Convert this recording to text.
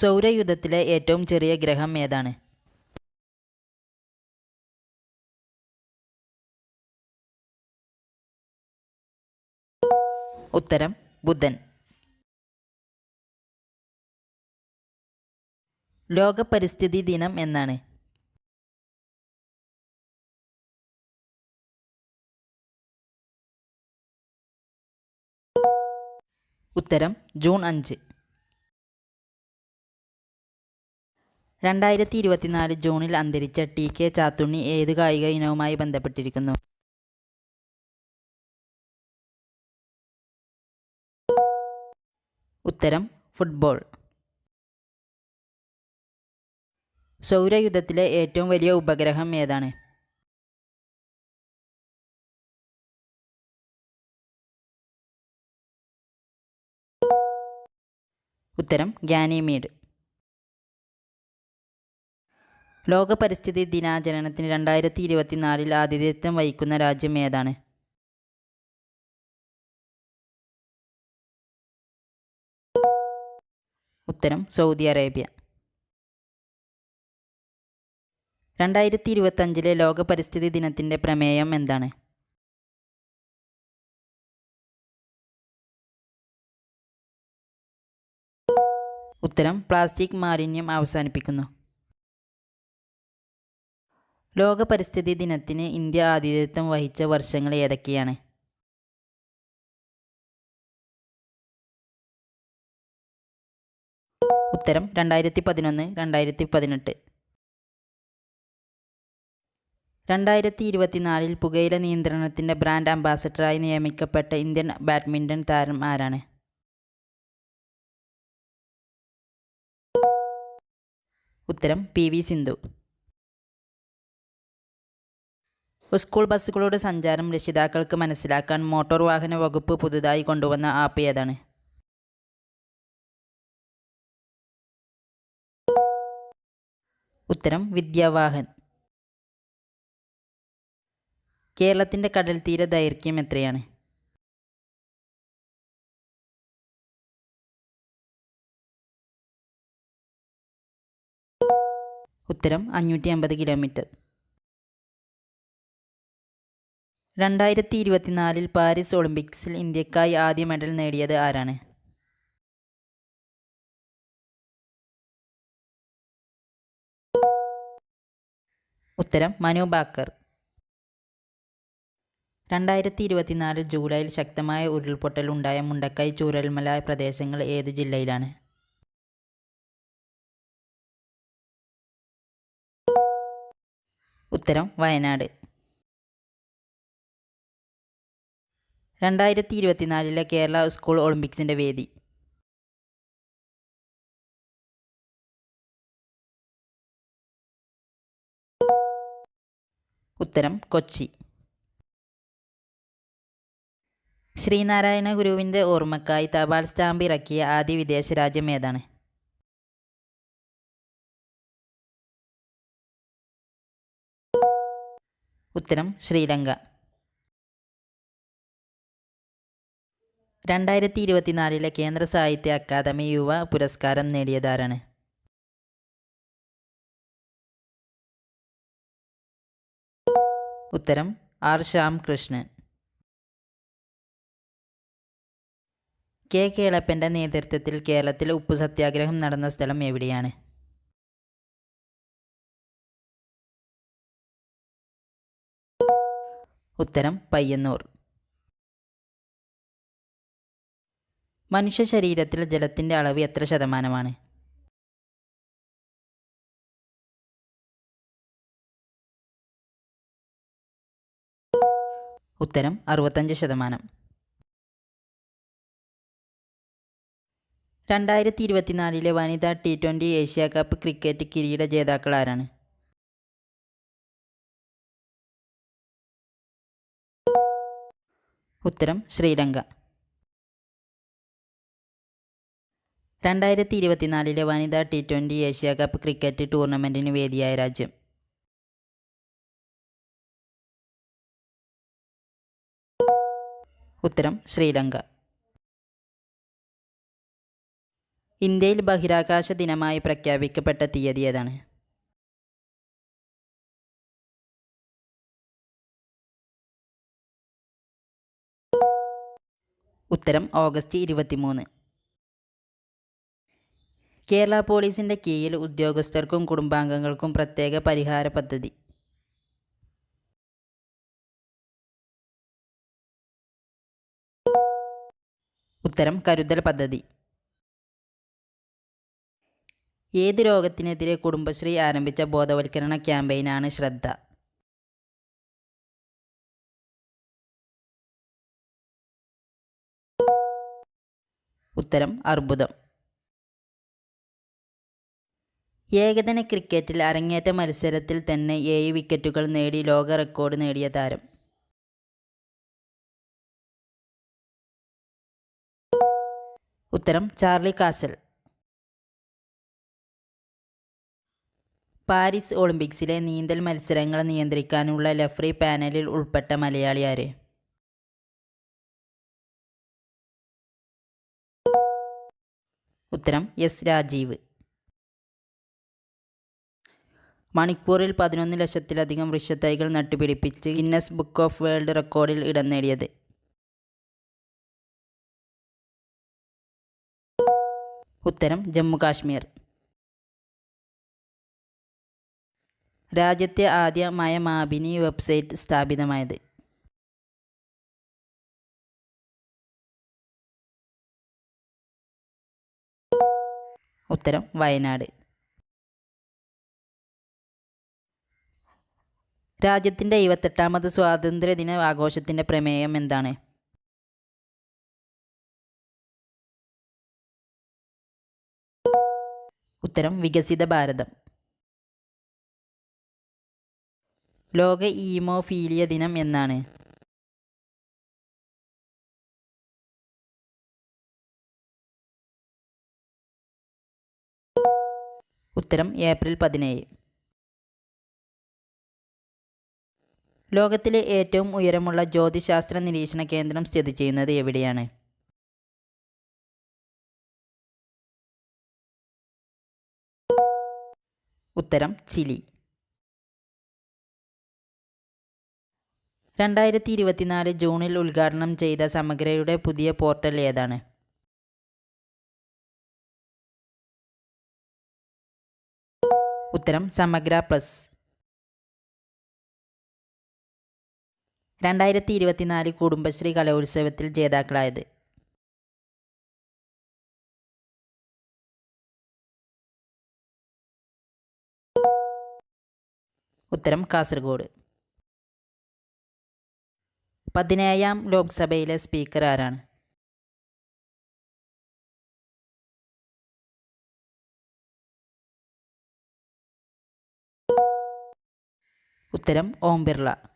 സൗരയൂഥത്തിലെ ഏറ്റവും ചെറിയ ഗ്രഹം ഏതാണ്? ഉത്തരം ബുധൻ. ലോക പരിസ്ഥിതി ദിനം എന്നാണ്. ഉത്തരം ജൂൺ അഞ്ച്. രണ്ടായിരത്തി ഇരുപത്തിനാല് ജൂണിൽ അന്തരിച്ച ടി കെ ചാത്തുണ്ണി ഏത് കായിക ഇനവുമായി ബന്ധപ്പെട്ടിരിക്കുന്നു? ഉത്തരം ഫുട്ബോൾ. സൗരയുദ്ധത്തിലെ ഏറ്റവും വലിയ ഉപഗ്രഹം ഏതാണ്? ഉത്തരം ഗാനിമീഡ് ലോക പരിസ്ഥിതി ദിനാചരണത്തിന് രണ്ടായിരത്തി ഇരുപത്തിനാലിൽ ആതിഥേയത്വം വഹിക്കുന്ന രാജ്യം ഏതാണ്? ഉത്തരം സൗദി അറേബ്യ. രണ്ടായിരത്തി ഇരുപത്തഞ്ചിലെ ലോക പരിസ്ഥിതി ദിനത്തിന്റെ പ്രമേയം എന്താണ്? ഉത്തരം പ്ലാസ്റ്റിക് മാലിന്യം അവസാനിപ്പിക്കുന്നു. ലോക പരിസ്ഥിതി ദിനത്തിന് ഇന്ത്യ ആതിഥേയത്വം വഹിച്ച വർഷങ്ങൾ ഏതൊക്കെയാണ്? ഉത്തരം രണ്ടായിരത്തി പതിനൊന്ന് രണ്ടായിരത്തി പതിനെട്ട് രണ്ടായിരത്തി ഇരുപത്തിനാലിൽ പുകയില നിയന്ത്രണത്തിന്റെ ബ്രാൻഡ് അംബാസഡറായി നിയമിക്കപ്പെട്ട ഇന്ത്യൻ ബാഡ്മിന്റൺ താരം ആരാണ്? ഉത്തരം പി വി സിന്ധു. സ്കൂൾ ബസ്സുകളുടെ സഞ്ചാരം രക്ഷിതാക്കൾക്ക് മനസ്സിലാക്കാൻ മോട്ടോർ വാഹന വകുപ്പ് പുതുതായി കൊണ്ടുവന്ന ആപ്പ് ഏതാണ്? ഉത്തരം വിദ്യാവാഹൻ കേരളത്തിന്റെ കടൽ തീര ദൈർഘ്യം എത്രയാണ്? ഉത്തരം അഞ്ഞൂറ്റി അമ്പത് കിലോമീറ്റർ. രണ്ടായിരത്തി ഇരുപത്തിനാലിൽ പാരീസ് ഒളിമ്പിക്സിൽ ഇന്ത്യക്കായി ആദ്യ മെഡൽ നേടിയത് ആരാണ്? ഉത്തരം മനു ബാക്കർ. രണ്ടായിരത്തി ഇരുപത്തിനാല് ജൂലൈയിൽ ശക്തമായ ഉരുൾപൊട്ടൽ ഉണ്ടായ മുണ്ടക്കൈ ചൂരൽമല പ്രദേശങ്ങൾ ഏത് ജില്ലയിലാണ്? ഉത്തരം വയനാട്. രണ്ടായിരത്തി ഇരുപത്തിനാലിലെ കേരള സ്കൂൾ ഒളിമ്പിക്സിന്റെ വേദി. ഉത്തരം കൊച്ചി. ശ്രീനാരായണ ഗുരുവിന്റെ ഓർമ്മക്കായി തപാൽ സ്റ്റാമ്പ് ഇറക്കിയ ആദ്യ വിദേശ രാജ്യം ഏതാണ്? ഉത്തരം ശ്രീലങ്ക. രണ്ടായിരത്തി ഇരുപത്തിനാലിലെ കേന്ദ്ര സാഹിത്യ അക്കാദമി യുവ പുരസ്കാരം നേടിയതാരാണ്? ഉത്തരം ആർ. ശ്യാം കൃഷ്ണൻ കെ. കേളപ്പന്റെ നേതൃത്വത്തിൽ കേരളത്തിൽ ഉപ്പു സത്യാഗ്രഹം നടന്ന സ്ഥലം എവിടെയാണ്? ഉത്തരം പയ്യന്നൂർ. മനുഷ്യ ശരീരത്തിൽ ജലത്തിന്റെ അളവ് എത്ര ശതമാനമാണ്? ഉത്തരം അറുപത്തഞ്ച് ശതമാനം. രണ്ടായിരത്തി ഇരുപത്തിനാലിലെ വനിതാ T twenty Asia cup cricket കിരീട ജേതാക്കൾ ആരാണ്? ഉത്തരം ശ്രീലങ്ക. രണ്ടായിരത്തി ഇരുപത്തിനാലിലെ വനിതാ T twenty Asia cup cricket ടൂർണമെന്റിന് വേദിയായ രാജ്യം. ഉത്തരം ശ്രീലങ്ക. ഇന്ത്യയിൽ ബഹിരാകാശ ദിനമായി പ്രഖ്യാപിക്കപ്പെട്ട തീയതി ഏതാണ്? ഉത്തരം ഓഗസ്റ്റ് ഇരുപത്തിമൂന്ന്. കേരള പോലീസിന്റെ കീഴിൽ ഉദ്യോഗസ്ഥർക്കും കുടുംബാംഗങ്ങൾക്കും പ്രത്യേക പരിഹാര പദ്ധതി. ഉത്തരം കരുതൽ പദ്ധതി. ഏത് രോഗത്തിനെതിരെ കുടുംബശ്രീ ആരംഭിച്ച ബോധവൽക്കരണ ക്യാമ്പയിനാണ് ശ്രദ്ധ. ഉത്തരം അർബുദം. ഏകദിന ക്രിക്കറ്റിൽ അരങ്ങേറ്റ മത്സരത്തിൽ തന്നെ ഏഴ് വിക്കറ്റുകൾ നേടി ലോക റെക്കോർഡ് നേടിയ താരം. ഉത്തരം ചാർലി കാസൽ. പാരീസ് ഒളിമ്പിക്സിലെ നീന്തൽ മത്സരങ്ങൾ നിയന്ത്രിക്കാനുള്ള ലഫ്രി പാനലിൽ ഉൾപ്പെട്ട മലയാളി ആര്? ഉത്തരം എസ് രാജീവ്. മണിക്കൂറിൽ പതിനൊന്ന് ലക്ഷത്തിലധികം വൃക്ഷത്തൈകൾ നട്ടുപിടിപ്പിച്ച് ഗിന്നസ് ബുക്ക് ഓഫ് വേൾഡ് റെക്കോർഡിൽ ഇടം നേടിയത്. ഉത്തരം ജമ്മു കാശ്മീർ രാജ്യത്തെ ആദ്യ മാബിനി വെബ്സൈറ്റ് സ്ഥാപിതമായത്. ഉത്തരം വയനാട്. രാജ്യത്തിന്റെ സ്വാതന്ത്ര്യ ദിന ആഘോഷത്തിന്റെ പ്രമേയം എന്താണ്? ഉത്തരം വികസിത ഭാരതം. ലോക ഈമോഫീലിയ ദിനം എന്നാണ്. ഉത്തരം ഏപ്രിൽ പതിനേഴ്. ലോകത്തിലെ ഏറ്റവും ഉയരമുള്ള ജ്യോതിശാസ്ത്ര നിരീക്ഷണ കേന്ദ്രം സ്ഥിതി ചെയ്യുന്നത് എവിടെയാണ്? ഉത്തരം ചിലി. രണ്ടായിരത്തി ഇരുപത്തിനാല് ജൂണിൽ ഉദ്ഘാടനം ചെയ്ത സമഗ്രയുടെ പുതിയ പോർട്ടൽ ഏതാണ്? ഉത്തരം സമഗ്ര പ്ലസ്. രണ്ടായിരത്തി ഇരുപത്തിനാല് കുടുംബശ്രീ കലോത്സവത്തിൽ ജേതാക്കളായത് ഉത്തരം കാസർഗോഡ്. പതിനേഴാം ലോക്സഭയിലെ സ്പീക്കർ ആരാണ്? ഉത്തരം ഓം ബിർള.